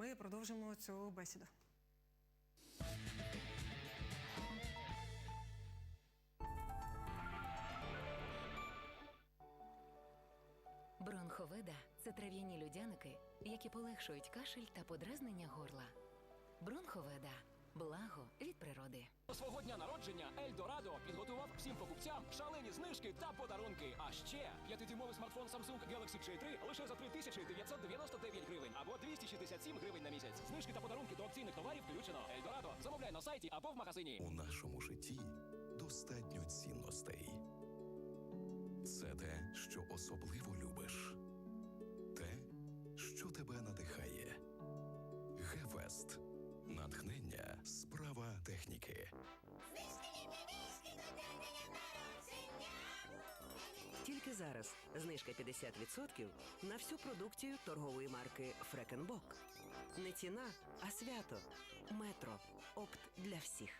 Ми продовжимо цю бесіду. Бронховеда це трав'яні людяники, які полегшують кашель та подразнення горла. Бронховеда благо від природи. До свого дня народження Ельдорадо підготував всім покупцям шалені знижки та подарунки. А ще п'ятидюймовий смартфон Samsung Galaxy J3 лише за 3999 гривень або 267 гривень на місяць. Знижки та подарунки до акційних товарів включено. Ельдорадо замовляй на сайті або в магазині. У нашому житті достатньо цінностей. Це те, що особливо любиш, те, що тебе надихає. Гефест. Натхнення справа техніки. Тільки зараз знижка 50% на всю продукцію торгової марки Фрекенбок. Не ціна, а свято. Метро. Опт для всіх.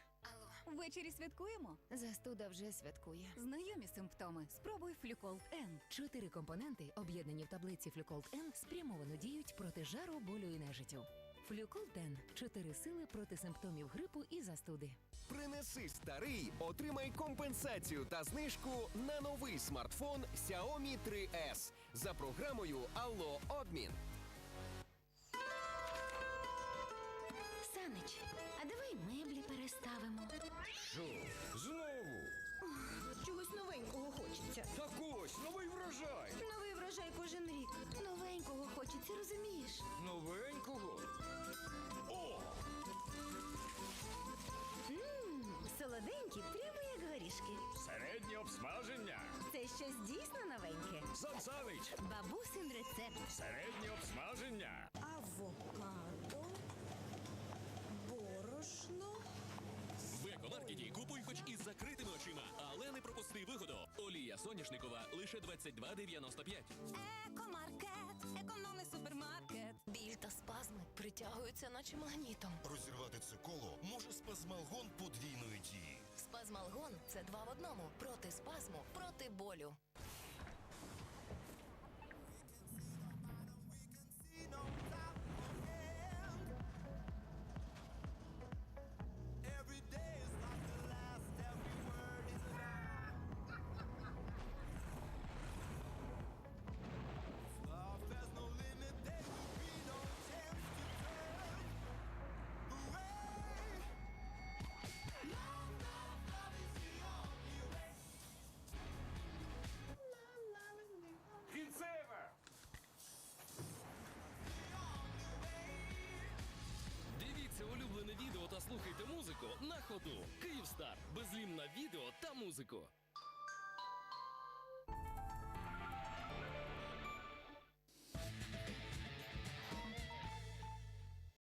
Ввечері святкуємо. Застуда вже святкує. Знайомі симптоми. Спробуй Флюколд Н. Чотири компоненти, об'єднані в таблиці Флюколд Н, спрямовано діють проти жару, болю і нежиттю. Флюколд – чотири сили проти симптомів грипу і застуди. Принеси старий, отримай компенсацію та знижку на новий смартфон Xiaomi 3S за програмою Алло обмін. Санич, а давай меблі переставимо. Що? Знову? Чогось новенького хочеться. Так ось, новий врожай. Новий врожай кожен рік. Новенького хочеться, розумієш? Новенького? Щось дійсно новеньке. Зацавич. Бабусин рецепт. Середнє обсмаження. Авокадо, борошно. В екомаркеті купуй хоч із закритими очима, але не пропусти вигоду. Олія соняшникова лише 22,95. Екомаркет, економний супермаркет. Біль та спазми притягуються, наче магнітом. Розірвати це коло може спазмалгон подвійної дії. Спазмалгон це два в одному проти спазму, проти болю. Та слухайте музику на ходу. Київстар. Безлімна відео та музику.